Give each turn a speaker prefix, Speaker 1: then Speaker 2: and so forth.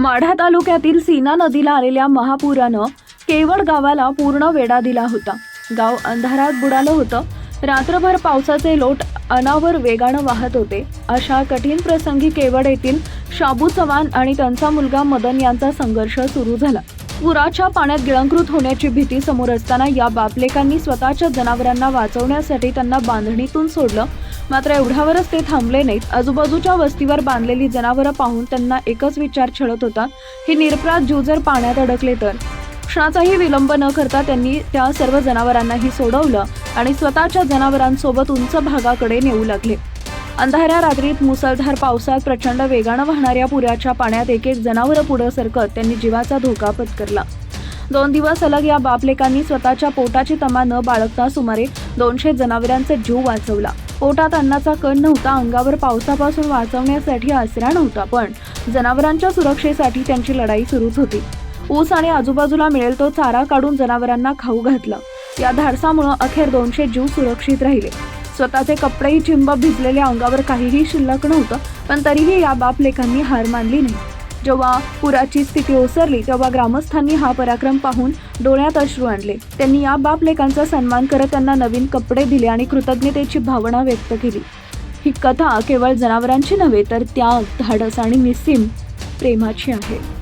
Speaker 1: माढा तालुक्यातील सीना नदीला आलेल्या महापुरानं केवळ गावाला पूर्ण वेढा दिला होता. गाव अंधारात बुडालं होतं. रात्रभर पावसाचे लोट अनावर वेगानं वाहत होते. अशा कठीण प्रसंगी केवड येथील शाबू चव्हाण आणि त्यांचा मुलगा मदन यांचा संघर्ष सुरू झाला. पुराच्या पाण्यात गिळंकृत होण्याची भीती समोर असताना या बापलेकांनी स्वतःच्या जनावरांना वाचवण्यासाठी त्यांना बांधणीतून सोडलं. मात्र एवढ्यावरच ते थांबले नाहीत. आजूबाजूच्या वस्तीवर बांधलेली जनावरं पाहून त्यांना एकच विचार छळत होता हे निरपराध जीव जर पाण्यात अडकले तर? क्षणाचाही विलंब न करता त्यांनी त्या सर्व जनावरांनाही सोडवलं आणि स्वतःच्या जनावरांसोबत उंच भागाकडे नेऊ लागले. अंधाऱ्या रात्रीत मुसळधार पावसात प्रचंड वेगानं वाहणाऱ्या पुराच्या पाण्यात एक एक जनावरं पुढं सरकत त्यांनी जीवाचा धोका पत्करला. दोन दिवस अलग या बापलेकांनी स्वतःच्या पोटाची तमा न बाळगता सुमारे दोनशे जनावरांचा जीव वाचवला. पोटात अन्नाचा कण नव्हता अंगावर पावसापासून वाचवण्यासाठी आसरा नव्हता पण जनावरांच्या सुरक्षेसाठी त्यांची लढाई सुरूच होती. ऊस आणि आजूबाजूला मिळेल तो चारा काढून जनावरांना खाऊ घातलं. या धाडसामुळं अखेर दोनशे जीव सुरक्षित राहिले. स्वतःचे कपडेही चिंब भिजलेल्या अंगावर काहीही शिल्लक नव्हतं पण तरीही या बापलेखांनी हार मानली नाही. जेव्हा पुराची स्थिती ओसरली तेव्हा ग्रामस्थांनी हा पराक्रम पाहून डोळ्यात अश्रू आणले. त्यांनी या बापलेखांचा सन्मान करत त्यांना नवीन कपडे दिले आणि कृतज्ञतेची भावना व्यक्त केली. ही कथा केवळ जनावरांची नव्हे तर त्याग धाडस आणि निस्सीम प्रेमाची आहे.